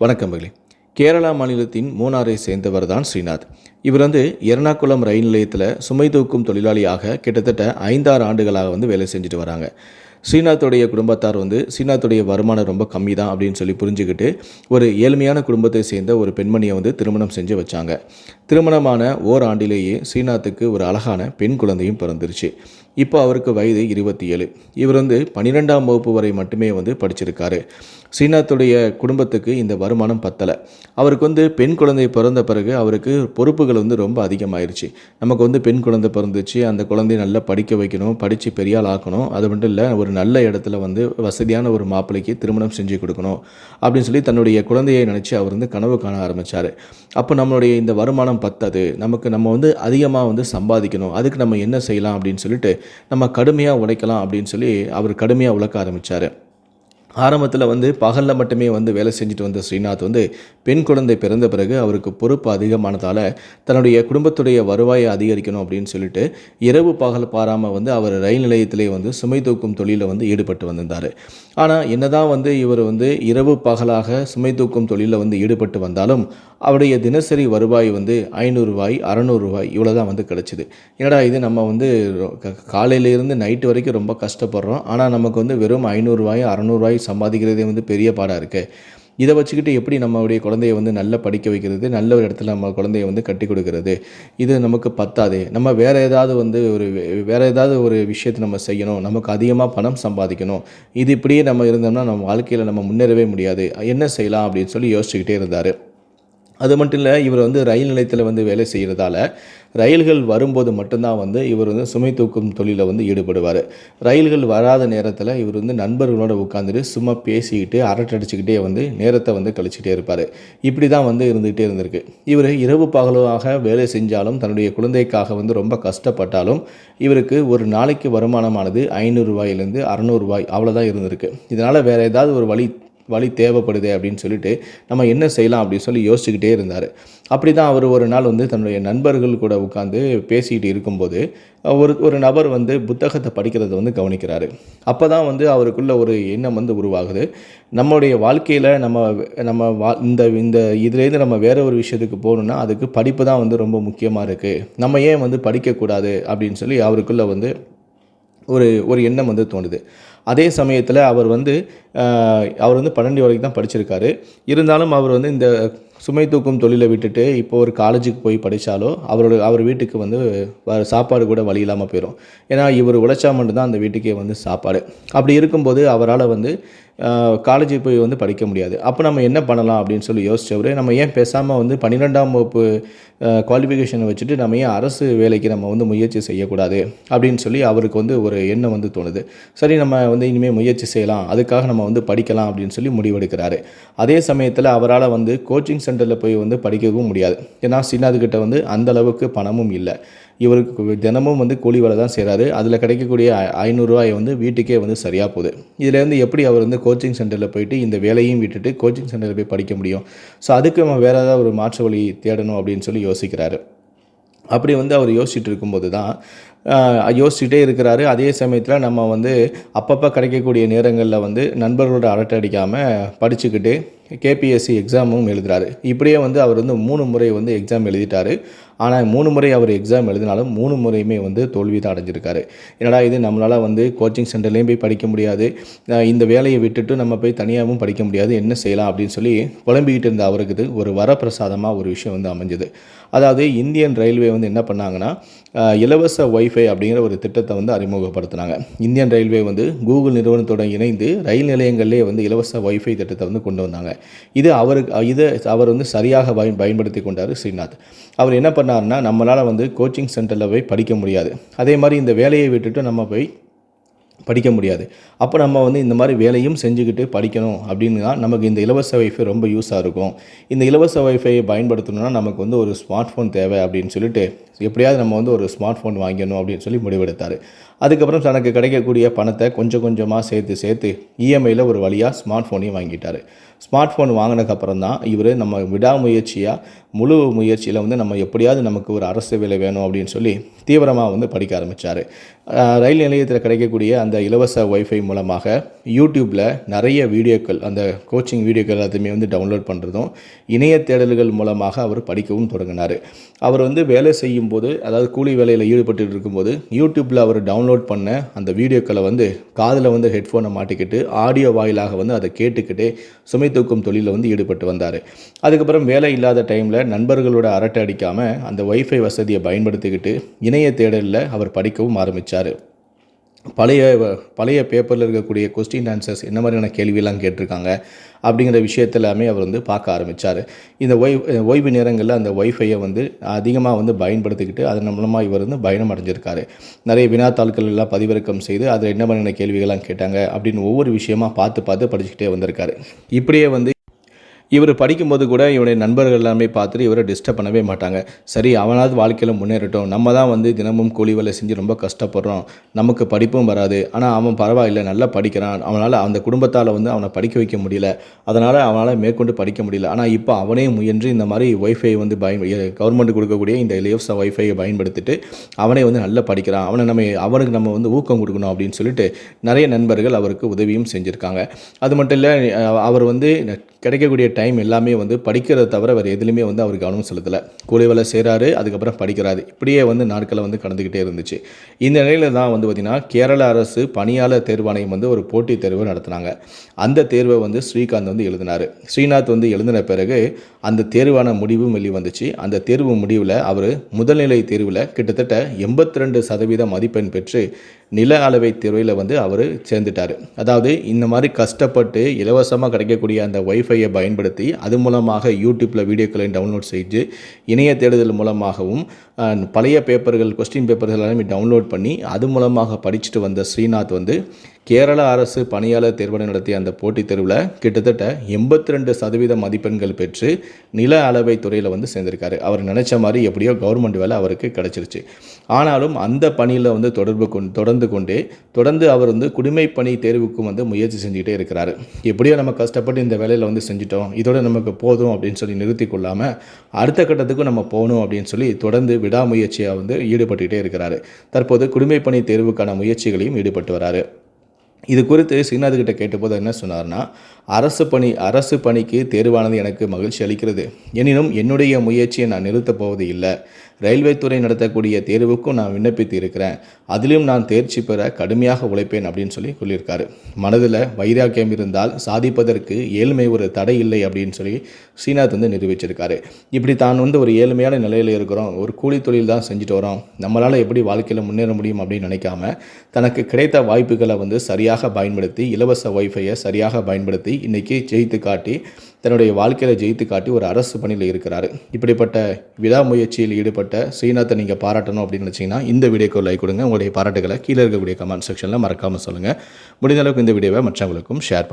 வணக்கம் மகளே. கேரளா மாநிலத்தின் மூணாரை சேர்ந்தவர் தான் ஸ்ரீநாத். இவர் வந்து எர்ணாகுளம் ரயில் நிலையத்தில் சுமை தூக்கும் தொழிலாளியாக கிட்டத்தட்ட ஐந்தாறு ஆண்டுகளாக வந்து வேலை செஞ்சுட்டு வராங்க. ஸ்ரீநாத்துடைய குடும்பத்தார் வந்து ஸ்ரீநாத்துடைய வருமானம் ரொம்ப கம்மி தான் அப்படின்னு சொல்லி புரிஞ்சுக்கிட்டு ஒரு ஏழ்மையான குடும்பத்தை சேர்ந்த ஒரு பெண்மணியை வந்து திருமணம் செஞ்சு வச்சாங்க. திருமணமான ஓராண்டிலேயே ஸ்ரீநாத்துக்கு ஒரு அழகான பெண் குழந்தையும் பிறந்துருச்சு. இப்போ அவருக்கு வயது இருபத்தி ஏழு. இவர் வந்து பன்னிரெண்டாம் வகுப்பு வரை மட்டுமே வந்து படிச்சிருக்காரு. ஸ்ரீநாத்துடைய குடும்பத்துக்கு இந்த வருமானம் பத்தலை. அவருக்கு வந்து பெண் குழந்தை பிறந்த பிறகு அவருக்கு பொறுப்புகள் வந்து ரொம்ப அதிகமாயிருச்சு. நமக்கு வந்து பெண் குழந்தை பிறந்துச்சு அந்த குழந்தைய நல்லா படிக்க வைக்கணும் படித்து பெரியால் ஆக்கணும் அது மட்டும் இல்லை ஒரு நல்ல இடத்துல வந்து வசதியான ஒரு மாப்பிள்ளைக்கு திருமணம் செஞ்சு கொடுக்கணும் அப்படின்னு சொல்லி தன்னுடைய குழந்தையை நினச்சி அவர் வந்து கனவு காண ஆரம்பித்தார் அப்போ நம்மளுடைய இந்த வருமானம் பத்தாது. நமக்கு நம்ம வந்து அதிகமாக வந்து சம்பாதிக்கணும். அதுக்கு நம்ம என்ன செய்யலாம் அப்படின்னு சொல்லிட்டு நம்ம கடுமையாக உழைக்கலாம் அப்படின்னு சொல்லி அவர் கடுமையாக உழைக்க ஆரம்பித்தார் ஆரம்பத்தில் வந்து பகலில் மட்டுமே வந்து வேலை செஞ்சுட்டு வந்த ஸ்ரீநாத் வந்து பெண் குழந்தை பிறந்த பிறகு அவருக்கு பொறுப்பு அதிகமானதால் தன்னுடைய குடும்பத்துடைய வருவாயை அதிகரிக்கணும் அப்படின்னு சொல்லிட்டு இரவு பகல் பாராமல் வந்து அவர் ரயில் நிலையத்திலே வந்து சுமை தூக்கும் தொழிலில் வந்து ஈடுபட்டு வந்திருந்தார். ஆனால் என்னதான் வந்து இவர் வந்து இரவு பகலாக சுமை தூக்கும் தொழிலில் வந்து ஈடுபட்டு வந்தாலும் அவருடைய தினசரி வருவாய் வந்து ஐநூறுரூவாய் அறநூறுரூவாய் இவ்வளோ தான் வந்து கிடச்சிது. என்னடா இது நம்ம வந்து க- காலையிலேருந்து நைட்டு வரைக்கும் ரொம்ப கஷ்டப்படுறோம். ஆனால் நமக்கு வந்து வெறும் ஐநூறுரூவாய் அறநூறுவாய் சம்பாதிக்கிறதே வந்து பெரிய பாடாக இருக்குது இதை வச்சுக்கிட்டு எப்படி நம்மளுடைய குழந்தைய வந்து நல்லா படிக்க வைக்கிறது? நல்ல ஒரு இடத்துல நம்ம குழந்தைய வந்து கட்டி கொடுக்கறது? இது நமக்கு பத்தாது. நம்ம வேறு ஏதாவது வந்து ஒரு வே- ஏதாவது ஒரு விஷயத்தை நம்ம செய்யணும். நமக்கு அதிகமாக பணம் சம்பாதிக்கணும். இது இப்படியே நம்ம இருந்தோம்னா நம்ம வாழ்க்கையில் நம்ம முன்னேறவே முடியாது. என்ன செய்யலாம் அப்படின்னு சொல்லி யோசிச்சுக்கிட்டே இருந்தார். அது மட்டும் இல்லை இவர் வந்து ரயில் நிலையத்தில் வந்து வேலை செய்கிறதால ரயில்கள் வரும்போது மட்டும்தான் வந்து இவர் வந்து சுமை தூக்கும் தொழிலில் வந்து ஈடுபடுவார். ரயில்கள் வராத நேரத்தில் இவர் வந்து நண்பர்களோட உட்காந்துட்டு சும்மா பேசிக்கிட்டு அரட்டடிச்சுக்கிட்டே வந்து நேரத்தை வந்து கழிச்சிட்டே இருப்பார். இப்படி தான் வந்து இருந்துகிட்டே இருந்திருக்கு. இவர் இரவு பகலாக வேலை செஞ்சாலும் தன்னுடைய குழந்தைக்காக வந்து ரொம்ப கஷ்டப்பட்டாலும் இவருக்கு ஒரு நாளைக்கு வருமானமானது ஐநூறுரூவாயிலேருந்து அறநூறுபாய் அவ்வளோதான் இருந்திருக்கு. இதனால் வேறு ஏதாவது ஒரு வழி வழி தேவைப்படுது அப்படின்னு சொல்லிட்டு நம்ம என்ன செய்யலாம் அப்படின்னு சொல்லி யோசிச்சுக்கிட்டே இருந்தார். அப்படி தான் அவர் ஒரு நாள் வந்து தன்னுடைய நண்பர்கள் கூட உட்காந்து பேசிக்கிட்டு இருக்கும்போது ஒரு ஒரு நபர் வந்து புத்தகத்தை படிக்கிறத வந்து கவனிக்கிறாரு. அப்போ தான் வந்து அவருக்குள்ள ஒரு எண்ணம் வந்து உருவாகுது. நம்மளுடைய வாழ்க்கையில் நம்ம நம்ம வா இந்த இந்த இதுலேருந்து நம்ம வேற ஒரு விஷயத்துக்கு போகணுன்னா அதுக்கு படிப்பு தான் வந்து ரொம்ப முக்கியமாக இருக்குது நம்ம ஏன் வந்து படிக்கக்கூடாது அப்படின்னு சொல்லி அவருக்குள்ளே வந்து ஒரு ஒரு எண்ணம் வந்து தோணுது. அதே சமயத்தில் அவர் வந்து அவர் வந்து பன்னெண்டு வரைக்கும் தான் படிச்சிருக்காரு. இருந்தாலும் அவர் வந்து இந்த சுமை தூக்கும் தொழிலை விட்டுட்டு இப்போ ஒரு காலேஜுக்கு போய் படித்தாலோ அவரோட அவர் வீட்டுக்கு வந்து வ- சாப்பாடு கூட வழி இல்லாமல் போயிடும் ஏன்னா இவர் உழைச்சா மட்டும்தான் அந்த வீட்டுக்கே வந்து சாப்பாடு. அப்படி இருக்கும்போது அவரால் வந்து காலேஜுக்கு போய் வந்து படிக்க முடியாது. அப்போ நம்ம என்ன பண்ணலாம் அப்படின்னு சொல்லி யோசிச்சவர் நம்ம ஏன் பேசாமல் வந்து பன்னிரெண்டாம் வகுப்பு குவாலிஃபிகேஷனை வச்சுட்டு நம்ம ஏன் அரசு வேலைக்கு நம்ம வந்து முயற்சி செய்யக்கூடாது அப்படின்னு சொல்லி அவருக்கு வந்து ஒரு எண்ணம் வந்து தோணுது. சரி நம்ம வந்து இனிமேல் முயற்சி செய்யலாம். அதுக்காக நம்ம வந்து படிக்கலாம் அப்படின்னு சொல்லி முடிவெடுக்கிறாரு. அதே சமயத்தில் அவரால் வந்து கோச்சிங் சென்டரில் போய் வந்து படிக்கவும் முடியாது. ஏன்னா சின்னாதுக்கிட்ட வந்து அந்த அளவுக்கு பணமும் இல்லை. இவருக்கு தினமும் வந்து கூலி வேலை தான் செய்கிறாரு அதில் கிடைக்கக்கூடிய ஐ- ஐநூறுரூவாயை வந்து வீட்டுக்கே வந்து சரியாக போகுது. இதுலேருந்து எப்படி அவர் வந்து கோச்சிங் சென்டரில் போயிட்டு இந்த வேலையும் விட்டுட்டு கோச்சிங் சென்டரில் போய் படிக்க முடியும்? ஸோ அதுக்கு நம்ம வேறு ஏதாவது ஒரு மாற்று வழி தேடணும் அப்படின்னு சொல்லி யோசிக்கிறாரு. அப்படி வந்து அவர் யோசிச்சுட்டு இருக்கும்போது தான் யோசிச்சுட்டே இருக்கிறாரு. அதே சமயத்தில் நம்ம வந்து அப்பப்போ கிடைக்கக்கூடிய நேரங்களில் வந்து நண்பர்களோட அரட்டை அடிக்காமல் படிச்சுக்கிட்டு கேபிஎஸ்சி எக்ஸாமும் எழுதுகிறாரு இப்படியே வந்து அவர் வந்து மூணு முறை வந்து எக்ஸாம் எழுதிட்டாரு. ஆனால் மூணு முறை அவர் எக்ஸாம் எழுதினாலும் மூணு முறையுமே வந்து தோல்வி தான் அடைஞ்சிருக்காரு. என்னடா இது நம்மளால் வந்து கோச்சிங் சென்டர்லேயும் போய் படிக்க முடியாது. இந்த வேலையை விட்டுட்டு நம்ம போய் தனியாகவும் படிக்க முடியாது. என்ன செய்யலாம் அப்படின்னு சொல்லி புலம்பிக்கிட்டு இருந்த அவருக்கு இது ஒரு வரப்பிரசாதமாக ஒரு விஷயம் வந்து அமைஞ்சது. அதாவது இந்தியன் ரயில்வே வந்து என்ன பண்ணாங்கன்னா இலவச ஒய்ஃபை அப்படிங்கிற ஒரு திட்டத்தை வந்து அறிமுகப்படுத்தினாங்க. இந்தியன் ரயில்வே வந்து கூகுள் நிறுவனத்தோட இணைந்து ரயில் நிலையங்கள்லேயே வந்து இலவச ஒய்ஃபை திட்டத்தை வந்து கொண்டு வந்தாங்க. இது அவருக்கு இதை அவர் வந்து சரியாக பயன் பயன்படுத்தி கொண்டார் ஸ்ரீநாத். அவர் என்ன பண்ணாருன்னா நம்மளால் வந்து கோச்சிங் சென்டரில் போய் படிக்க முடியாது. அதே மாதிரி இந்த வேலையை விட்டுட்டு நம்ம போய் படிக்க முடியாது. அப்போ நம்ம வந்து இந்த மாதிரி வேலையும் செஞ்சுக்கிட்டு படிக்கணும் அப்படின்னு தான் நமக்கு இந்த இலவச வைஃபை ரொம்ப யூஸாக இருக்கும். இந்த இலவச வைஃபையை பயன்படுத்தணும்னா நமக்கு வந்து ஒரு ஸ்மார்ட் ஃபோன் தேவை அப்படின்னு சொல்லிட்டு எப்படியாவது நம்ம வந்து ஒரு ஸ்மார்ட் ஃபோன் வாங்கிடணும் அப்படின்னு சொல்லி முடிவெடுத்தார். அதுக்கப்புறம் தனக்கு கிடைக்கக்கூடிய பணத்தை கொஞ்சம் கொஞ்சமாக சேர்த்து சேர்த்து இஎம்ஐயில் ஒரு வழியாக ஸ்மார்ட் ஃபோனையும் வாங்கிட்டார். ஸ்மார்ட் ஃபோன் வாங்கினதுக்கப்புறம் தான் இவர் நம்ம விடாமுயற்சியாக முழு முயற்சியில் வந்து நம்ம எப்படியாவது நமக்கு ஒரு அரசு வேலை வேணும் அப்படின்னு சொல்லி தீவிரமாக வந்து படிக்க ஆரம்பித்தார் ரயில் நிலையத்தில் கிடைக்கக்கூடிய அந்த இலவச ஒய்ஃபை மூலமாக யூடியூப்பில் நிறைய வீடியோக்கள் அந்த கோச்சிங் வீடியோக்கள் எல்லாத்தையுமே வந்து டவுன்லோட் பண்ணுறதும் இணைய தேடல்கள் மூலமாக அவர் படிக்கவும் தொடங்கினார். அவர் வந்து வேலை செய்யும் போது அதாவது கூலி வேலையில் ஈடுபட்டு இருக்கும்போது யூடியூப்பில் அவர் டவுன்லோட் பண்ண அந்த வீடியோக்களை வந்து காதில் வந்து ஹெட்ஃபோனை மாட்டிக்கிட்டு ஆடியோ வாயிலாக வந்து அதை கேட்டுக்கிட்டே சுமை தூக்கும் தொழிலில் வந்து ஈடுபட்டு வந்தார். அதுக்கப்புறம் வேலை இல்லாத டைமில் நண்பர்களோட அரட்டை அடிக்காமல் அந்த ஒய்ஃபை வசதியை பயன்படுத்திக்கிட்டு இணைய தேடலில் அவர் படிக்கவும் ஆரம்பித்தார் பழைய பழைய பேப்பரில் இருக்கக்கூடிய கொஸ்டின் ஆன்சர்ஸ் என்ன மாதிரியான கேள்வியெல்லாம் கேட்டிருக்காங்க அப்படிங்கிற விஷயத்தெல்லாமே அவர் வந்து பார்க்க ஆரம்பித்தார் இந்த ஒய் ஓய்வு நேரங்களில் அந்த ஒய்ஃபையை வந்து அதிகமாக வந்து பயன்படுத்திக்கிட்டு அதன் மூலமாக இவர் வந்து பயணம் அடைஞ்சிருக்காரு. நிறைய வினாத்தாள்கள் எல்லாம் பதிவிறக்கம் செய்து அதில் என்ன மாதிரியான கேள்விகள்லாம் கேட்டாங்க அப்படின்னு ஒவ்வொரு விஷயமா பார்த்து பார்த்து படிச்சுக்கிட்டே வந்திருக்காரு. இப்படியே வந்து இவர் படிக்கும்போது கூட இவருடைய நண்பர்கள் எல்லாமே பார்த்துட்டு இவரை டிஸ்டர்ப் பண்ணவே மாட்டாங்க. சரி அவனாவது வாழ்க்கையில் முன்னேறட்டும். நம்ம தான் வந்து தினமும் கூலி வேலை செஞ்சு ரொம்ப கஷ்டப்படுறோம். நமக்கு படிப்பும் வராது. ஆனால் அவன் பரவாயில்லை நல்லா படிக்கிறான். அவனால் அந்த குடும்பத்தால் வந்து அவனை படிக்க வைக்க முடியல. அதனால் அவனால் மேற்கொண்டு படிக்க முடியல. ஆனால் இப்போ அவனே முயன்று இந்த மாதிரி ஒய்ஃபை வந்து பயன் கவர்மெண்ட் கொடுக்கக்கூடிய இந்த இலவச ஒய்ஃபையை பயன்படுத்திட்டு அவனே வந்து நல்லா படிக்கிறான். அவனை நம்ம அவனுக்கு நம்ம வந்து ஊக்கம் கொடுக்கணும் அப்படின்னு சொல்லிட்டு நிறைய நண்பர்கள் அவருக்கு உதவியும் செஞ்சுருக்காங்க. அது மட்டும் இல்லை அவர் வந்து கிடைக்கக்கூடிய டைம் எல்லாமே வந்து படிக்கிறத தவிர வேறு எதுலையுமே வந்து அவர் கவனம் செலுத்தலை. கூலி வேலை செய்கிறாரு அதுக்கப்புறம் படிக்கிறாரு. இப்படியே வந்து நாட்களை வந்து கடந்துக்கிட்டே இருந்துச்சு. இந்த நிலையில் தான் வந்து பார்த்திங்கன்னா கேரள அரசு பணியாளர் தேர்வாணையம் வந்து ஒரு போட்டித் தேர்வு நடத்தினாங்க. அந்த தேர்வை வந்து ஸ்ரீகாந்த் வந்து எழுதினார். ஸ்ரீநாத் வந்து எழுதின பிறகு அந்த தேர்வான முடிவும் வெளி வந்துச்சு அந்த தேர்வு முடிவில் அவர் முதல்நிலை தேர்வில் கிட்டத்தட்ட எண்பத்தி ரெண்டு சதவீத மதிப்பெண் பெற்று நில அளவை துறையில் வந்து அவர் சேர்ந்துட்டார். அதாவது இந்த மாதிரி கஷ்டப்பட்டு இலவசமாக கிடைக்கக்கூடிய அந்த ஒய்ஃபையை பயன்படுத்தி அது மூலமாக யூடியூப்பில் வீடியோக்களை டவுன்லோட் செய்து இணைய தேடுதல் மூலமாகவும் பழைய பேப்பர்கள் கொஸ்டின் பேப்பர்கள் எல்லாமே டவுன்லோட் பண்ணி அது மூலமாக படிச்சுட்டு வந்த ஸ்ரீநாத் வந்து கேரள அரசு பணியாளர் தேர்வு நடத்திய அந்த போட்டித் தேர்வில் கிட்டத்தட்ட எண்பத்தி ரெண்டு சதவீத மதிப்பெண்கள் பெற்று நில அளவை துறையில் வந்து சேர்ந்திருக்காரு. அவர் நினச்ச மாதிரி எப்படியோ கவர்மெண்ட் வேலை அவருக்கு கிடச்சிருச்சு. ஆனாலும் அந்த பணியில் வந்து தொடர்பு கொண்டு தொடர்ந்து கொண்டே தொடர்ந்து அவர் வந்து குடிமை பணி தேர்வுக்கும் வந்து முயற்சி செஞ்சுக்கிட்டே இருக்கிறாரு. எப்படியோ நம்ம கஷ்டப்பட்டு இந்த வேலையில் வந்து செஞ்சிட்டோம். இதோட நமக்கு போதும் அப்படின்னு சொல்லி நிறுத்தி கொள்ளாமல் அடுத்த கட்டத்துக்கும் நம்ம போகணும் அப்படின்னு சொல்லி தொடர்ந்து விடாமுயற்சியாக வந்து ஈடுபட்டுக்கிட்டே இருக்கிறாரு. தற்போது குடிமை பணி தேர்வுக்கான முயற்சிகளையும் ஈடுபட்டு வராரு. இது குறித்து ஸ்ரீநாத் கிட்ட கேட்டபோது என்ன சொன்னார்னா அரசு பணி அரசு பணிக்கு தேர்வானது எனக்கு மகிழ்ச்சி அளிக்கிறது. எனினும் என்னுடைய முயற்சியை நான் நிறுத்தப் போவது இல்லை. ரயில்வே துறை நடத்தக்கூடிய தேர்வுக்கும் நான் விண்ணப்பித்து இருக்கிறேன். அதிலும் நான் தேர்ச்சி பெற கடுமையாக உழைப்பேன் அப்படின்னு சொல்லி சொல்லியிருக்காரு. மனதில் வைராக்கியம் இருந்தால் சாதிப்பதற்கு ஏழ்மை ஒரு தடை இல்லை அப்படின்னு சொல்லி ஸ்ரீநாத் வந்து நிரூபிச்சிருக்காரு. இப்படி தான் வந்து ஒரு ஏழ்மையான நிலையில் இருக்கிறோம். ஒரு கூலி தொழில் தான் செஞ்சுட்டு வரோம். நம்மளால் எப்படி வாழ்க்கையில் முன்னேற முடியும்? அப்படின்னு நினைக்காம தனக்கு கிடைத்த வாய்ப்புகளை வந்து சரியாக சரியாக பயன்படுத்தி இலவச ஒய்ஃபையை சரியாக பயன்படுத்தி இன்றைக்கி ஜெயித்து காட்டி தன்னுடைய வாழ்க்கையில் ஜெயித்து காட்டி ஒரு அரசு பணியில் இருக்கிறாரு. இப்படிப்பட்ட விடாமுயற்சியில் ஈடுபட்ட ஸ்ரீநாத்தை நீங்கள் பாராட்டணும் அப்படின்னு நினச்சிங்கன்னா இந்த வீடியோக்கு லைக் கொடுங்க. உங்களுடைய பாராட்டுகளை கீழே இருக்கக்கூடிய கமெண்ட் செக்ஷனில் மறக்காமல் சொல்லுங்கள் முடிந்த அளவுக்கு இந்த வீடியோவை மற்றவங்களுக்கும் ஷேர் பண்ணுங்கள்